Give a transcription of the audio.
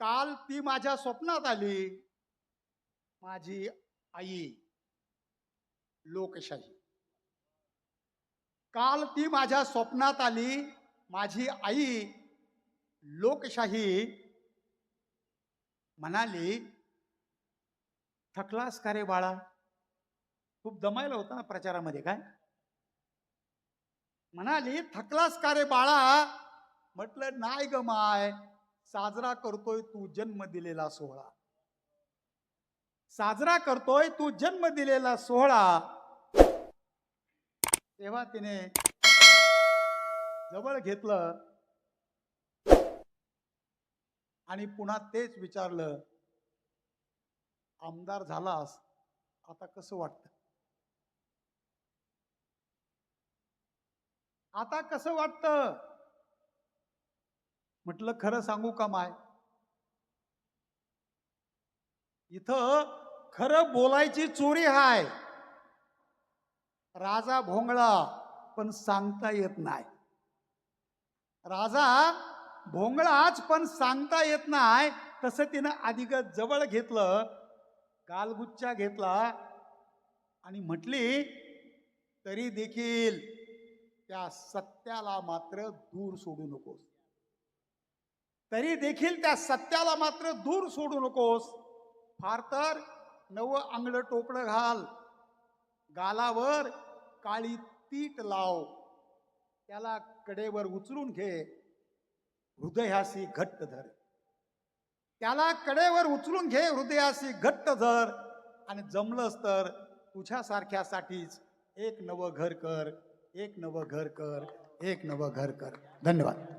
काल ती माझ्या स्वप्नात आली. माझी आई लोकशाही. काल ती माझ्या स्वप्नात आली. माझी आई लोकशाही. म्हणाली थकलास का रे बाळा? खूप दमायला होता ना प्रचारामध्ये काय? म्हणाली थकलास का रे बाळा? म्हटलं नाही ग माय. साजरा करतोय तू जन्म दिलेला सोहळा. साजरा करतोय तू जन्म दिलेला सोहळा. तेव्हा तिने जवळ घेतलं. आणि पुन्हा तेच विचारलं आमदार झालास आता कसं वाटतं? आता कसं वाटतं? म्हटलं खरं सांगू का माय? इथं खरं बोलायची चोरी हाय. राजा भोंगळा पण सांगता येत नाही. राजा भोंगळाच पण सांगता येत नाही. तसं तिनं अधिगत जवळ घेतलं गालगुच्चा घेतला आणि म्हटली तरी देखील त्या सत्याला मात्र दूर सोडू नकोस. तरी देखील त्या सत्याला मात्र दूर सोडू नकोस. फार तर नवं आंगलं टोपलं घाल. गालावर काळी तीट लाव. त्याला कडेवर उचलून घे. हृदयाशी घट्ट धर. त्याला कडेवर उचलून घे हृदयाशी घट्ट धर. आणि जमलंच तर तुझ्यासारख्यासाठीच एक नवं घर कर एक नवं घर कर एक नवं घर कर. धन्यवाद.